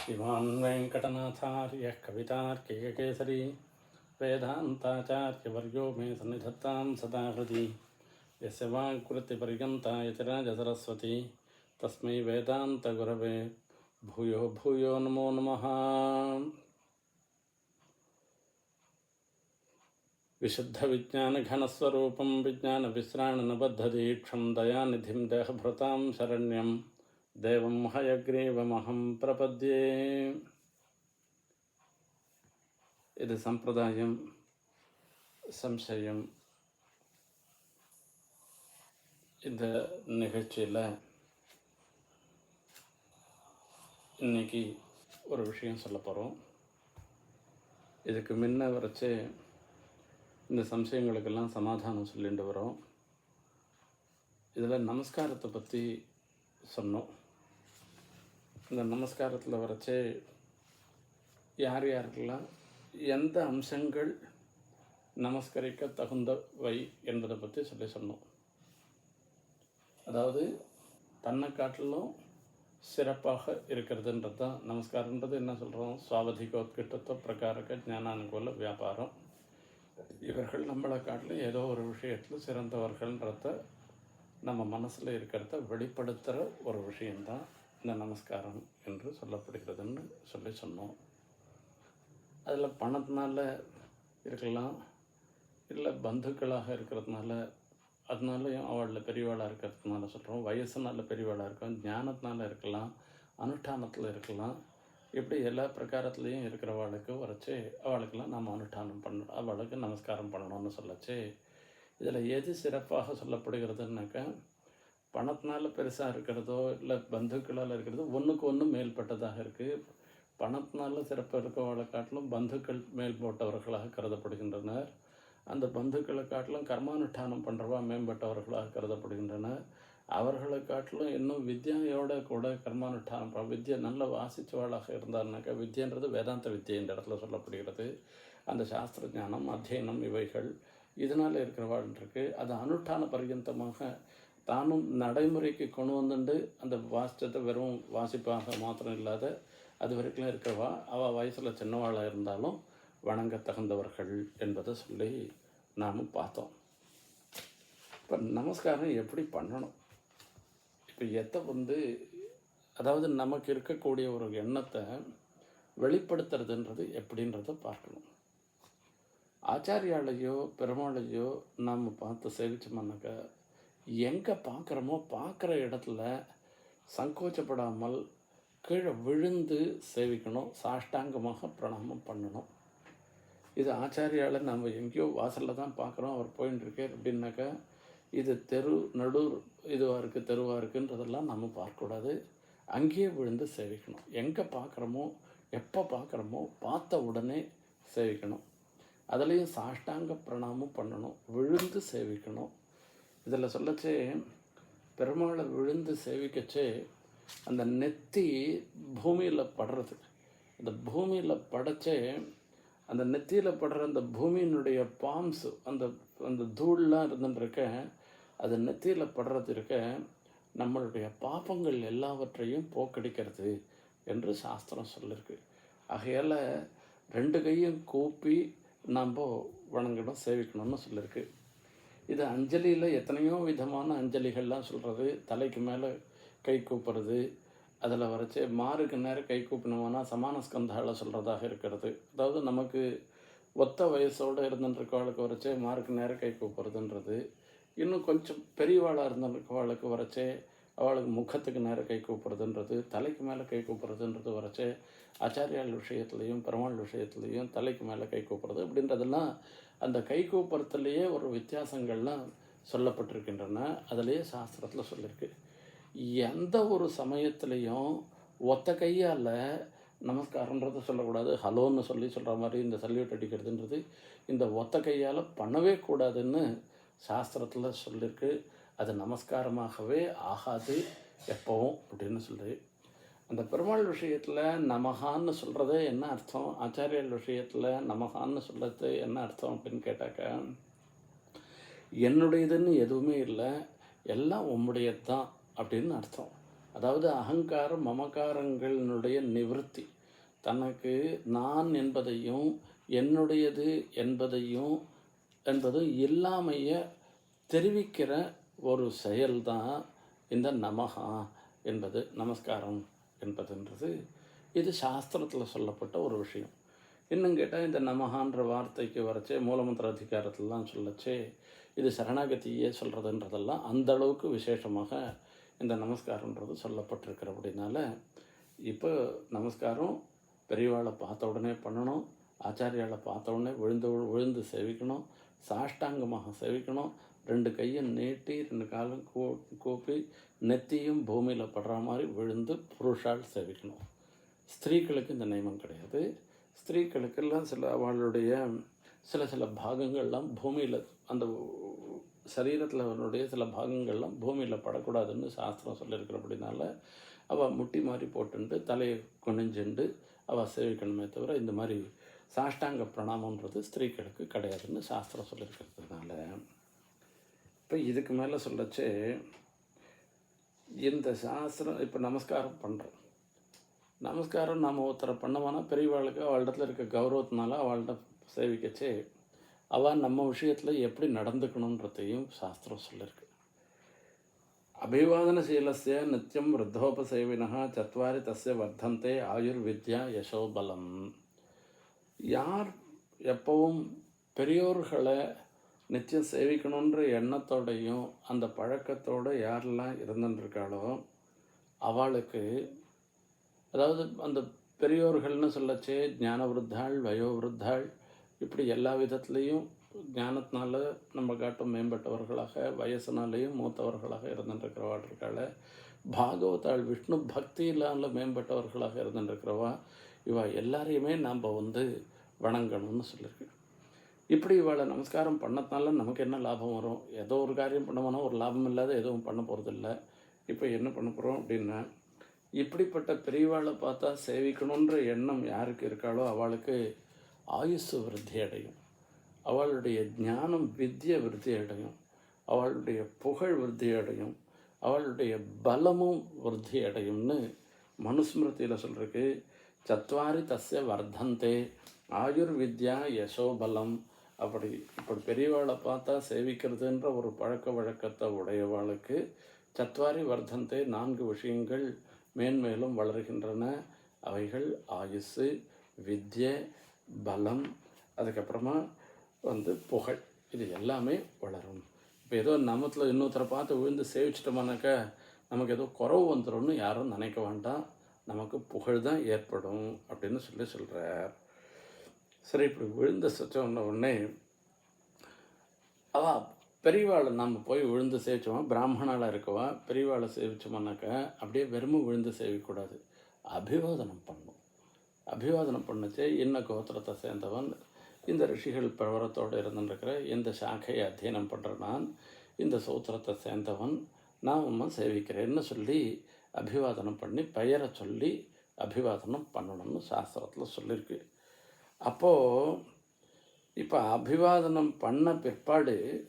श्रीमान् वेङ्कटनाथार्यः कवितार्किककेसरी वेदान्ताचार्यवर्यो मे सन्निधत्तां सदा हृदि यस्य वाङ्कृतिपर्यन्ता यतिराजसरस्वती तस्मै वेदान्तगुरवे, भूयो भूयो नमो नमः। विशुद्धविज्ञानघनस्वरूपं विज्ञानविश्राणनबद्धदीक्षं दयानिधिं देहभृतां शरण्यं देवं हयग्रीवमहं प्रपद्ये இது சம்பிரதாயம் சம்சயம் இந்த நிகழ்ச்சியில் இன்னைக்கு ஒரு விஷயம் சொல்ல போகிறோம் இதுக்கு முன்ன வரைச்சு இந்த சம்சயங்களுக்கெல்லாம் சமாதானம் சொல்லிட்டு வரோம் இதில் நமஸ்காரத்தை பற்றி சொன்னோம் இந்த நமஸ்காரத்தில் வரைச்சு யார் யாருக்கெல்லாம் எந்த அம்சங்கள் நமஸ்கரிக்க தகுந்தவை என்பதை பற்றி சொல்லி சொன்னோம். அதாவது தன்னை காட்டிலும் சிறப்பாக இருக்கிறதுன்றது தான் நமஸ்காரன்றது என்ன சொல்கிறோம் சுவாவதிகோத்கிட்டத்துவ பிரகாரக ஞானானுகூல வியாபாரம். இவர்கள் நம்மளை காட்டிலும் ஏதோ ஒரு விஷயத்தில் சிறந்தவர்கள்ன்றத நம்ம மனசில் இருக்கிறத வெளிப்படுத்துகிற ஒரு விஷயந்தான் இந்த நமஸ்காரம் என்று சொல்லப்படுகிறதுன்னு சொல்லி சொன்னோம். அதில் பணத்தினால இருக்கலாம் இல்லை பந்துக்களாக இருக்கிறதுனால அதனாலையும் அவளில் பெரியவாளாக இருக்கிறதுனால சொல்கிறோம் வயசுனால பெரியவாளாக இருக்கும் ஞானத்தினால இருக்கலாம் அனுஷ்டானத்தில் இருக்கலாம். இப்படி எல்லா பிரகாரத்துலேயும் இருக்கிறவாளுக்கு உரைச்சி அவளுக்கெல்லாம் நாம் அனுஷ்டானம் பண்ண அவளுக்கு நமஸ்காரம் பண்ணணும்னு சொல்லச்சு. இதில் எது சிறப்பாக சொல்லப்படுகிறதுனாக்கா பணத்தினால பெருசாக இருக்கிறதோ இல்லை பந்துக்களால் இருக்கிறதோ ஒன்றுக்கு ஒன்று மேல்பட்டதாக இருக்குது பணத்தினால சிறப்பு இருக்கவர்களை காட்டிலும் பந்துக்கள் மேல்பட்டவர்களாக கருதப்படுகின்றனர். அந்த பந்துக்களை காட்டிலும் கர்மானுஷ்டானம் பண்ணுறவா மேம்பட்டவர்களாக கருதப்படுகின்றனர். அவர்களை காட்டிலும் இன்னும் வித்யாயோட கூட கர்மானுஷ்டானம் வித்யா நல்ல வாசித்தவளாக இருந்தாருனாக்கா வித்யன்றது வேதாந்த வித்யை இந்த இடத்துல சொல்லப்படுகிறது. அந்த சாஸ்திர ஞானம் அத்தியனம் இவைகள் இதனால் இருக்கிறவாள் இருக்குது அது அனுஷ்டான பர்யந்தமாக தானும் நடைமுறைக்கு கொண்டு வந்துட்டு அந்த வாசித்தத்தை வெறும் வாசிப்பாக மாத்திரம் இல்லாத அது வரைக்கும் இருக்கிறவா அவள் வயசில் சின்னவாளாக இருந்தாலும் வணங்க தகுந்தவர்கள் என்பதை சொல்லி நாம் பார்த்தோம். இப்போ நமஸ்காரம் எப்படி பண்ணணும்? இப்போ எத்தை வந்து அதாவது நமக்கு இருக்கக்கூடிய ஒரு எண்ணத்தை வெளிப்படுத்துறதுன்றது எப்படின்றத பார்க்கணும். ஆச்சாரியாலையோ பெருமாளையோ நாம் பார்த்து சேவிச்சோம்னாக்கா எங்கே பார்க்குறோமோ பார்க்குற இடத்துல சங்கோச்சப்படாமல் கீழே விழுந்து சேவிக்கணும் சாஷ்டாங்கமாக பிரணாமம் பண்ணணும். இது ஆச்சாரியால நம்ம எங்கேயோ வாசலில் தான் பார்க்குறோம் அவர் போயின்னு இருக்கார் அப்படின்னாக்கா இது தெரு நடு இதுவாக இருக்குது தெருவாக இருக்குன்றதெல்லாம் நம்ம பார்க்கக்கூடாது. அங்கேயே விழுந்து சேவிக்கணும். எங்கே பார்க்குறோமோ எப்போ பார்க்குறோமோ பார்த்த உடனே சேவிக்கணும். அதுலேயும் சாஷ்டாங்க பிரணாமம் பண்ணணும். விழுந்து சேவிக்கணும். இதில் சொல்லச்சே பெருமாளை விழுந்து சேவிக்கச்சே அந்த நெத்தி பூமியில் படுறது. அந்த பூமியில் படைச்சே அந்த நெத்தியில் படுற அந்த பூமியினுடைய பாம்ஸ் அந்த அந்த தூள்லாம் இருந்துருக்க அது நெத்தியில் படுறது இருக்க நம்மளுடைய பாப்பங்கள் எல்லாவற்றையும் போக்கடிக்கிறது என்று சாஸ்திரம் சொல்லியிருக்கு ஆகையால் ரெண்டு கையும் கூப்பி நாம் வணங்கணும் சேவிக்கணும்னு சொல்லியிருக்கு இது அஞ்சலியில் எத்தனையோ விதமான அஞ்சலிகள்லாம் சொல்கிறது தலைக்கு மேலே கை கூப்புறது அதில் வரைச்சு மாருக்கு நேரம் கை கூப்பினோம்னா சமான ஸ்கந்தால சொல்கிறதாக இருக்கிறது. அதாவது நமக்கு ஒத்த வயசோடு இருந்துருக்கவாளுக்கு வரைச்சே மாருக்கு நேரம் கை கூப்புறதுன்றது இன்னும் கொஞ்சம் பெரியவாளாக இருந்திருக்கவாளுக்கு வரைச்சே அவளுக்கு முகத்துக்கு நேரம் கை கூப்பிட்றதுன்றது தலைக்கு மேலே கை கூப்பிட்றதுன்றது வரைச்சு ஆச்சாரியால் விஷயத்துலையும் பெருமாள் விஷயத்துலையும் தலைக்கு மேலே கை கூப்பிட்றது அப்படின்றதெல்லாம் அந்த கை கூப்பிட்றதுலேயே ஒரு வித்தியாசங்கள்லாம் சொல்லப்பட்டிருக்கின்றன. அதிலேயே சாஸ்திரத்தில் சொல்லியிருக்கு எந்த ஒரு சமயத்துலேயும் ஒத்த கையால் நமஸ்காரன்றதை சொல்லக்கூடாது. ஹலோன்னு சொல்லி சொல்கிற மாதிரி இந்த சல்யூட் அடிக்கிறதுன்றது இந்த ஒத்த கையால் பண்ணவே கூடாதுன்னு சாஸ்திரத்தில் சொல்லியிருக்கு அது நமஸ்காரமாகவே ஆகாது எப்பவும் அப்படின்னு சொல்லி அந்த பெருமாள் விஷயத்தில் நமகான்னு சொல்கிறது என்ன அர்த்தம்? ஆச்சாரியர் விஷயத்தில் நமகான்னு சொல்கிறது என்ன அர்த்தம் அப்படின்னு கேட்டாக்கா என்னுடையதுன்னு எதுவுமே இல்லை எல்லாம் உம்முடையது தான் அப்படின்னு அர்த்தம். அதாவது அகங்கார மமகாரங்களினுடைய நிவர்த்தி. தனக்கு நான் என்பதையும் என்னுடையது என்பதையும் என்பதும் இல்லாமைய தெரிவிக்கிற ஒரு செயல்தான் இந்த நமகா என்பது நமஸ்காரம் என்பதுன்றது. இது சாஸ்திரத்தில் சொல்லப்பட்ட ஒரு விஷயம். இன்னும் கேட்டால் இந்த நமகான்ற வார்த்தைக்கு வரச்சே மூலமந்திர அதிகாரத்திலலாம் சொல்லச்சே இது சரணாகதியே சொல்கிறதுன்றதெல்லாம் அந்த அளவுக்கு விசேஷமாக இந்த நமஸ்காரன்றது சொல்லப்பட்டிருக்கிறபடினால இப்போ நமஸ்காரம் பெரியவாளை பார்த்த உடனே பண்ணணும் ஆச்சாரியாளை பார்த்த உடனே விழுந்து விழுந்து சேவிக்கணும் சாஷ்டாங்கமாக சேவிக்கணும் ரெண்டு கையும் நீட்டி ரெண்டு காலும் கூ கூப்பி நெத்தியும் பூமியில் படுற மாதிரி விழுந்து புருஷால் சேவிக்கணும். ஸ்திரீகளுக்கு இந்த நியமம் கிடையாது. ஸ்திரீகளுக்கெல்லாம் சில அவளுடைய சில சில பாகங்கள்லாம் பூமியில் அந்த சரீரத்தில் அவனுடைய சில பாகங்கள்லாம் பூமியில் படக்கூடாதுன்னு சாஸ்திரம் சொல்லியிருக்கிறபடினால அவள் முட்டி மாதிரி போட்டுண்டு தலையை குனிஞ்சுண்டு அவள் சேவிக்கணுமே தவிர இந்த மாதிரி சாஷ்டாங்க பிரணாமன்றது ஸ்திரீகளுக்கு கிடையாதுன்னு சாஸ்திரம் சொல்லியிருக்கிறதுனால. இப்போ இதுக்கு மேலே சொல்லச்சு இந்த சாஸ்திரம் இப்போ நமஸ்காரம் பண்ணுறோம் நமஸ்காரம் நாம் ஒருத்தரை பண்ணவானா பெரியவாளுக்கு அவளிடத்துல இருக்க கௌரவத்தினால அவள்கிட்ட சேவிக்கச்சே அவள் நம்ம விஷயத்தில் எப்படி நடந்துக்கணுன்றதையும் சாஸ்திரம் சொல்லியிருக்கு அபிவாதனசீலஸ்ய நித்தியம் விருத்தோபசேவினா சத்வாரி தஸ்ய வர்த்தந்தே ஆயுர்வித்யா யசோபலம். யார் எப்பவும் பெரியோர்களை நிச்சயம் சேவிக்கணுன்ற எண்ணத்தோடையும் அந்த பழக்கத்தோடு யாரெல்லாம் இருந்துருக்காளோ அவளுக்கு அதாவது அந்த பெரியோர்கள்னு சொல்லச்சே ஞான விருத்தாள் இப்படி எல்லா விதத்துலேயும் ஞானத்தினால நம்ம காட்டும் மேம்பட்டவர்களாக வயசுனாலேயும் மூத்தவர்களாக இருந்துருக்கிறவாள் இருக்காள் பாகவதாள் விஷ்ணு பக்தியிலால மேம்பட்டவர்களாக இருந்துட்டுருக்கிறவா இவா எல்லாரையுமே நாம் வந்து வணங்கணும்னு சொல்லியிருக்கேன் இப்படி இவளை நமஸ்காரம் பண்ணதுனால நமக்கு என்ன லாபம் வரும்? ஏதோ ஒரு காரியம் பண்ணோம்னா ஒரு லாபம் இல்லாத எதுவும் பண்ண போகிறதில்ல இப்போ என்ன பண்ண போகிறோம் அப்படின்னா இப்படிப்பட்ட பெரியவாளை பார்த்தா சேவிக்கணுன்ற எண்ணம் யாருக்கு இருக்காளோ அவளுக்கு ஆயுசு விருத்தி அடையும். அவளுடைய ஞானம் வித்திய விருத்தி அடையும். அவளுடைய புகழ் விருத்தி அடையும். அவளுடைய பலமும் விருத்தி அடையும்னு மனுஸ்மிருதியில் சொல்கிறதுக்கு சத்வாரி தஸ்ய வர்தந்தே ஆயுர்வித்யா யசோபலம் அப்படி இப்படி பெரியவாளை பார்த்தா சேவிக்கிறதுன்ற ஒரு பழக்க வழக்கத்தை உடையவாளுக்கு சத்வாரி வர்த்தந்தே நான்கு விஷயங்கள் மேன்மேலும் வளர்கின்றன. அவைகள் ஆயுசு வித்ய பலம் அதுக்கப்புறமா வந்து புகழ். இது எல்லாமே வளரும். இப்போ ஏதோ நமத்தில் இன்னொருத்தரை பார்த்து விழுந்து சேவிச்சிட்டோம்னாக்கா நமக்கு ஏதோ குறவு வந்துடும்னு யாரும் நினைக்க வேண்டாம். நமக்கு புகழ் தான் ஏற்படும் அப்படின்னு சொல்லி சொல்கிறார் சரி இப்படி விழுந்த சொன்ன உடனே அவ பெரியவாளை நம்ம போய் விழுந்து சேவிச்சோமா? பிராமணாளாக இருக்கவா? பெரியவாளை சேவிச்சோம்னாக்கா அப்படியே வெறுமை விழுந்து சேவிக்கூடாது அபிவாதனம் பண்ணும். அபிவாதனம் பண்ணுச்சே என்ன கோத்திரத்தை சேர்ந்தவன்? இந்த ரிஷிகள் பிரவரத்தோடு இருந்துருக்கிற இந்த சாக்கையை அத்தியனம் பண்ணுற நான் இந்த சூத்திரத்தை சேர்ந்தவன் நான் சேவிக்கிறேன்னு சொல்லி அபிவாதனம் பண்ணி பெயரை சொல்லி அபிவாதனம் பண்ணணும்னு சாஸ்திரத்தில் சொல்லியிருக்கு. அப்போது இப்போ அபிவாதனம் பண்ண பிற்பாடு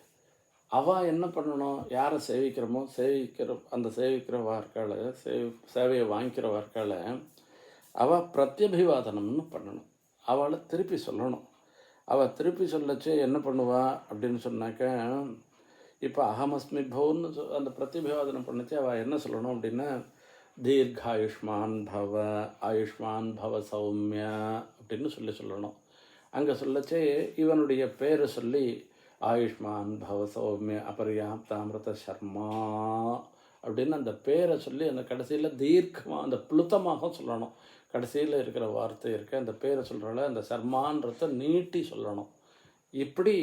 அவள் என்ன பண்ணணும்? யாரை சேவிக்கிறோமோ? சேவிக்கிற அந்த சேவிக்கிற வார்க்கால சேவி சேவையை வாங்கிக்கிற வார்க்கால அவள் பிரத்யபிவாதனம்னு பண்ணணும். அவளை திருப்பி சொல்லணும். அவள் திருப்பி சொல்லச்சு என்ன பண்ணுவா? அப்படின்னு சொன்னாக்க இப்போ அகமஸ்மி பவுன்னு சொ- அந்த பிரத்யபிவாதனம் பண்ணுச்சு அவள் என்ன சொல்லணும் அப்படின்னா தீர்காயுஷ்மான் பவ ஆயுஷ்மான் பவ சௌமியா அப்படின்னு சொல்லி சொல்லணும். அங்கே சொல்லச்சே இவனுடைய பேரை சொல்லி ஆயுஷ்மான் பவ சௌமிய அபர்யாப்தாமிரத சர்மா அப்படின்னு அந்த பேரை சொல்லி அந்த கடைசியில் தீர்க்கமாக அந்த புளுத்தமாக சொல்லணும். கடைசியில் இருக்கிற வார்த்தை இருக்க அந்த பேரை சொல்கிறால அந்த சர்மான்றத நீட்டி சொல்லணும். இப்படி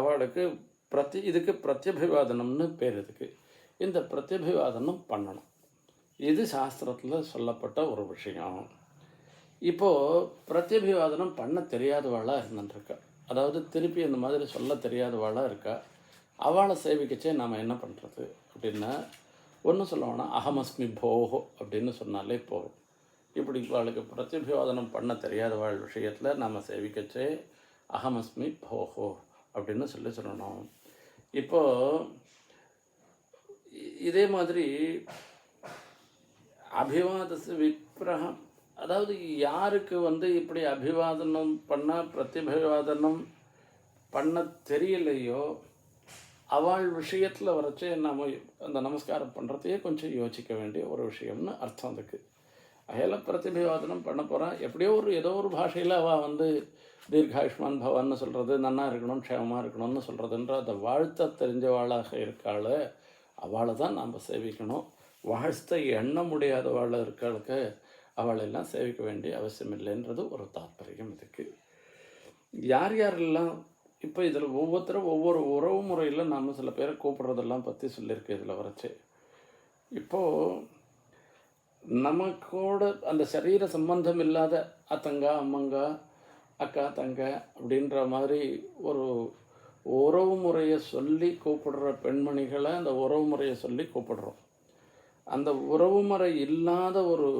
அவளுக்கு பிரதி இதுக்கு பிரத்யபிவாதனம்னு பேர் இதுக்கு இந்த பிரத்யபிவாதனம் பண்ணணும். இது சாஸ்திரத்தில் சொல்லப்பட்ட ஒரு விஷயம். இப்போது பிரத்யபிவாதனம் பண்ண தெரியாதவாளாக இருந்துருக்கா? அதாவது திருப்பி இந்த மாதிரி சொல்ல தெரியாதவாளாக இருக்கா? அவளை சேவிக்கச்சே நாம் என்ன பண்ணுறது அப்படின்னா ஒன்றும் சொல்லுவோம்னா அகமஸ்மி போஹோ அப்படின்னு சொன்னாலே போதும். இப்படி அவளுக்கு பிரத்யபிவாதனம் பண்ண தெரியாதவாள் விஷயத்தில் நாம் சேவிக்கச்சே அகமஸ்மி போஹோ அப்படின்னு சொல்லி சொல்லணும். இப்போது இதே மாதிரி அபிவாத விப்ரகம் அதாவது யாருக்கு வந்து இப்படி அபிவாதனம் பண்ணால் பிரதிபிவாதனம் பண்ண தெரியலையோ அவள் விஷயத்தில் வரைச்சு நம்ம அந்த நமஸ்காரம் பண்ணுறதையே கொஞ்சம் யோசிக்க வேண்டிய ஒரு விஷயம்னு அர்த்தம் அதுக்கு. அகையில பிரதிபிவாதனம் பண்ண போகிறான் எப்படியோ ஒரு ஏதோ ஒரு பாஷையில் அவள் வந்து தீர்காயுஷ்மான் பவான்னு சொல்கிறது நன்னா இருக்கணும் க்ஷேமமாக இருக்கணும்னு சொல்கிறதுன்ற அந்த வாழ்த்த தெரிஞ்சவாளாக இருக்காள் அவளை தான் நாம் சேவிக்கணும். வாழ்த்த எண்ண முடியாதவாள் இருக்காளுக்கு அவளெல்லாம் சேவிக்க வேண்டிய அவசியம் இல்லைன்றது ஒரு தாற்பயம் இதுக்கு. யார் யாரெல்லாம் இப்போ இதில் ஒவ்வொருத்தரும் ஒவ்வொரு உறவு முறையில் நாம் சில பேரை கூப்பிட்றதெல்லாம் பற்றி சொல்லியிருக்கு இதில் வரைச்சு. இப்போது நமக்கோட அந்த சரீர சம்பந்தம் இல்லாத அத்தங்கா அம்மங்கா அக்கா தங்க அப்படின்ற மாதிரி ஒரு உறவு முறையை சொல்லி கூப்பிடுற பெண்மணிகளை அந்த உறவு முறையை சொல்லி கூப்பிடுறோம். அந்த உறவு முறை இல்லாத ஒரு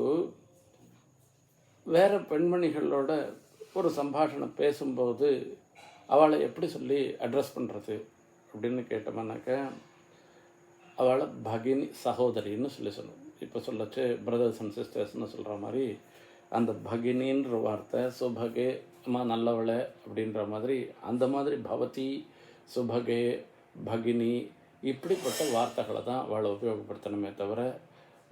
வேறு பெண்மணிகளோட ஒரு சம்பாஷணம் பேசும்போது அவளை எப்படி சொல்லி அட்ரஸ் பண்ணுறது அப்படின்னு கேட்டோம்னாக்க அவளை பகினி சகோதரின்னு சொல்லி சொல்லணும் இப்போ சொல்லச்சு பிரதர்ஸ் அண்ட் சிஸ்டர்ஸ்னு சொல்கிற மாதிரி அந்த பகினின்ற வார்த்தை சுபகே அம்மா நல்லவளை அப்படின்ற மாதிரி அந்த மாதிரி பவதி சுபகே பகினி இப்படிப்பட்ட வார்த்தைகளை தான் அவளை உபயோகப்படுத்தணுமே தவிர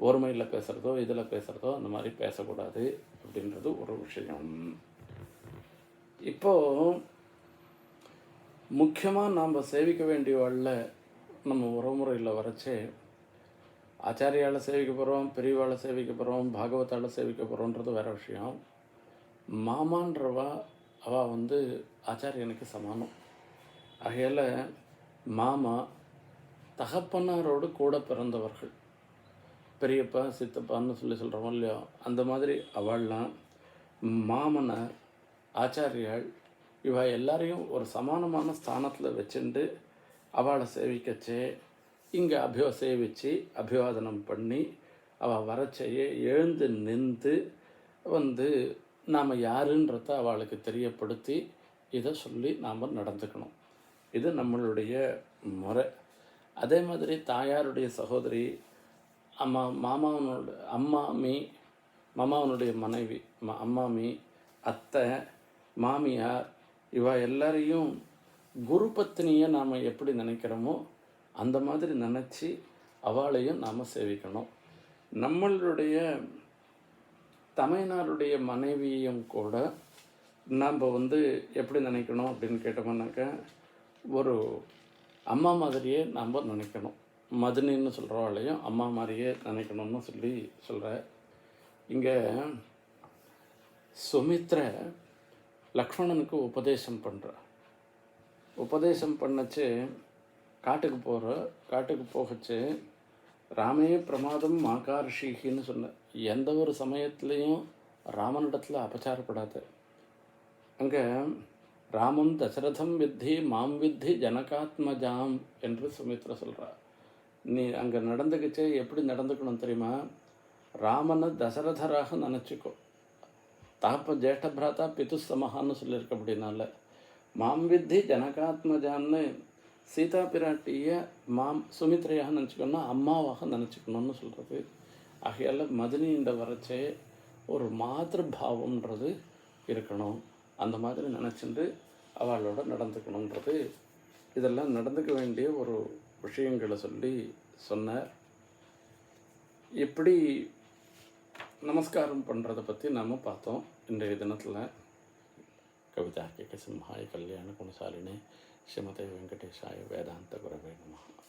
ஓர்மையில் பேசுகிறதோ இதில் பேசுகிறதோ அந்த மாதிரி பேசக்கூடாது அப்படின்றது ஒரு விஷயம். இப்போது முக்கியமாக நாம் சேவிக்க வேண்டியவாளில் நம்ம உறவுமுறையில் வரைச்சே ஆச்சாரியால் சேவிக்க போகிறோம் பெரியவாளை சேவிக்க போகிறோம் பாகவத்தால் சேவிக்க போகிறோன்றது வேற விஷயம். மாமான்றவா அவள் வந்து ஆச்சாரியனுக்கு சமானம். ஆகையால் மாமா தகப்பனாரோடு கூட பிறந்தவர்கள். பெரியப்பா சித்தப்பான்னு சொல்லி சொல்கிறோமோ இல்லையோ அந்த மாதிரி அவள்லாம் மாமனார் ஆச்சாரியாள் இவ எல்லாரையும் ஒரு சமானமான ஸ்தானத்தில் வச்சுண்டு அவளை சேவிக்கச்சே இங்கே அபிவ சேவித்து அபிவாதனம் பண்ணி அவள் வரச்சையே எழுந்து நின்று வந்து நாம் யாருன்றத அவளுக்கு தெரியப்படுத்தி இதை சொல்லி நாம் நடந்துக்கணும். இது நம்மளுடைய முறை. அதே மாதிரி தாயாருடைய சகோதரி அம்மா மாமாவனோட அம்மாமி மாமாவனுடைய மனைவி ம அம்மாமி அத்தை மாமியார் இவ எல்லாரையும் குரு பத்தினியை நாம் எப்படி நினைக்கிறோமோ அந்த மாதிரி நினச்சி அவளையும் நாம் சேவிக்கணும். நம்மளுடைய தமையனாருடைய மனைவியும் கூட நாம் வந்து எப்படி நினைக்கணும் அப்படின்னு கேட்டோம்னாக்க ஒரு அம்மா மாதிரியே நாம் நினைக்கணும். மதுனின்னு சொல்கிறவாளையும் அம்மா மாதிரியே நினைக்கணும்னு சொல்லி சொல்கிற இங்கே சுமித்ர லக்ஷ்மணனுக்கு உபதேசம் பண்ணுற உபதேசம் பண்ணச்சு. காட்டுக்கு போகிற காட்டுக்கு போகச்சு. ராமே பிரமாதம் மாகார்ஷிகின்னு சொன்ன. எந்த ஒரு சமயத்துலேயும் ராமனிடத்தில் அபச்சாரப்படாது. அங்கே ராமம் தசரதம் வித்தி மாம் வித்தி ஜனகாத்மஜாம் என்று சுமித்ரா சொல்கிறா நீ அங்கே நடந்துக்கிச்சே எப்படி நடந்துக்கணும் தெரியுமா? ராமனை தசரதராக நினச்சிக்கோ. தாப்ப ஜேஷ்ட பிராத்தா பிதுசமகான்னு சொல்லியிருக்க அப்படின்னால மாம் வித்தி ஜனகாத்மஜான்னு சீதா பிராட்டியை மாம் சுமித்ரையாக நினச்சிக்கணும்னா அம்மாவாக நினச்சிக்கணும்னு சொல்கிறது ஆகையால் மதினின்ற வரைச்சே ஒரு மாதிருபாவம்ன்றது இருக்கணும். அந்த மாதிரி நினச்சிட்டு அவளோட நடந்துக்கணுன்றது இதெல்லாம் நடந்துக்க வேண்டிய ஒரு விஷயங்களை சொல்லி சொன்னார். எப்படி நமஸ்காரம் பண்ணுறதை பற்றி நாம் பார்த்தோம். இன்றைய தினத்தில் கவிதா கே சிம்ஹாய கல்யாண குணசாலினி ஸ்ரீமதி வெங்கடேஷாய வேதாந்த குரவே நமஹா